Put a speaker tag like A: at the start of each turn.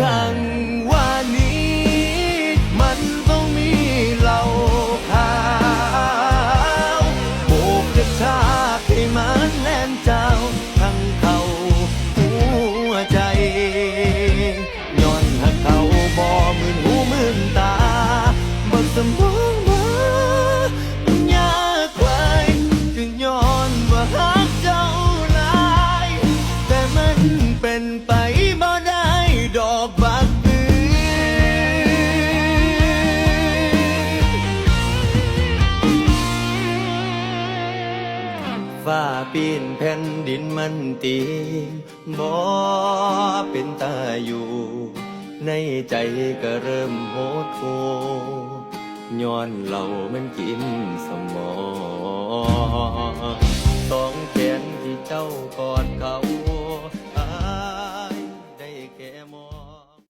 A: ทั้ ฟ้าปีนแผ่นดินมันตีบ่เป็นตาอยู่ ในใจก็เริ่มโหดโหย้อนเหล่ามันกินสมองสองแขนที่เจ้ากอดเขา